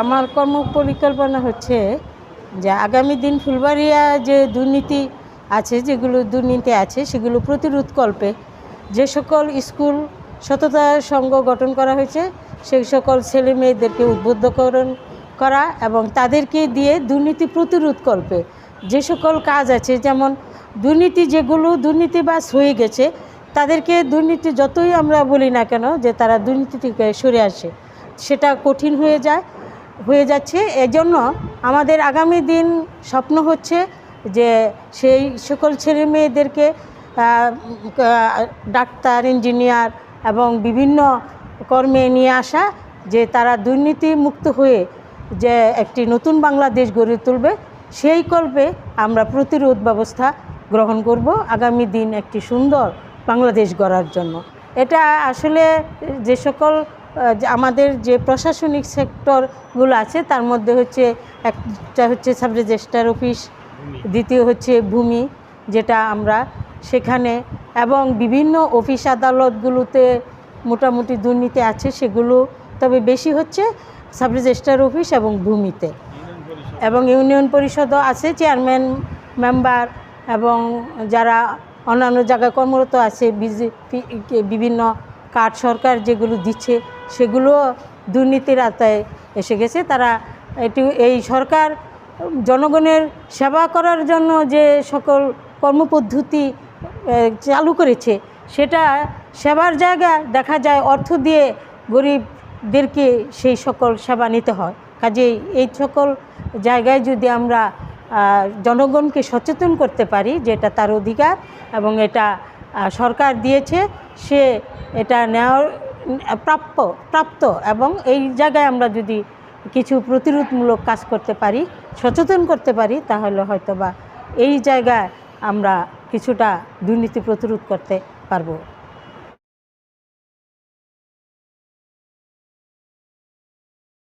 আমার কর্ম পরিকল্পনা হচ্ছে যে আগামী দিন ফুলবাড়িয়া যে দুর্নীতি আছে, যেগুলো দুর্নীতি আছে, সেগুলো প্রতিরোধ কল্পে যে সকল স্কুল সততা সংঘ গঠন করা হয়েছে, সেই সকল ছেলে মেয়েদেরকে উদ্বুদ্ধকরণ করা এবং তাদেরকে দিয়ে দুর্নীতি প্রতিরোধ কল্পে যে সকল কাজ আছে, যেমন দুর্নীতি যেগুলো দুর্নীতিবাজ হয়ে গেছে, তাদেরকে দুর্নীতি যতই আমরা বলি না কেন যে তারা দুর্নীতি থেকে সরে আসে, সেটা কঠিন হয়ে যায়। হয়ে যাচ্ছে। এজন্য আমাদের আগামী দিন স্বপ্ন হচ্ছে যে সেই সকল ছেলে মেয়েদেরকে ডাক্তার, ইঞ্জিনিয়ার এবং বিভিন্ন কর্মে নিয়ে আসা, যে তারা দুর্নীতি মুক্ত হয়ে যে একটি নতুন বাংলাদেশ গড়ে তুলবে, সেই কল্পে আমরা প্রতিরোধ ব্যবস্থা গ্রহণ করব আগামী দিন একটি সুন্দর বাংলাদেশ গড়ার জন্য। এটা আসলে যে সকল আমাদের যে প্রশাসনিক সেক্টরগুলো আছে তার মধ্যে হচ্ছে একটা হচ্ছে সাব রেজিস্ট্রার অফিস দ্বিতীয় হচ্ছে ভূমি যেটা আমরা সেখানে এবং বিভিন্ন অফিস আদালতগুলোতে মোটামুটি দুর্নীতি আছে সেগুলো তবে বেশি হচ্ছে সাব অফিস এবং ভূমিতে। এবং ইউনিয়ন পরিষদও আছে চেয়ারম্যান মেম্বার এবং যারা অন্যান্য জায়গায় কর্মরত আছে বিজেপি বিভিন্ন কার্ড সরকার যেগুলো দিচ্ছে সেগুলো দুর্নীতির আওতায় এসে গেছে। তারা এটি, এই সরকার জনগণের সেবা করার জন্য যে সকল কর্মপদ্ধতি চালু করেছে, সেটা সেবার জায়গা দেখা যায়, অর্থ দিয়ে গরিবদেরকে সেই সকল সেবা নিতে হয়। কাজেই এই সকল জায়গায় যদি আমরা জনগণকে সচেতন করতে পারি যে এটা তার অধিকার এবং এটা সরকার দিয়েছে, সে এটা নেওয়ার প্রাপ্য, প্রাপ্ত এবং এই জায়গায় আমরা যদি কিছু প্রতিরোধমূলক কাজ করতে পারি, সচেতন করতে পারি, তাহলে হয়তো বা এই জায়গায় আমরা কিছুটা দুর্নীতি প্রতিরোধ করতে পারব।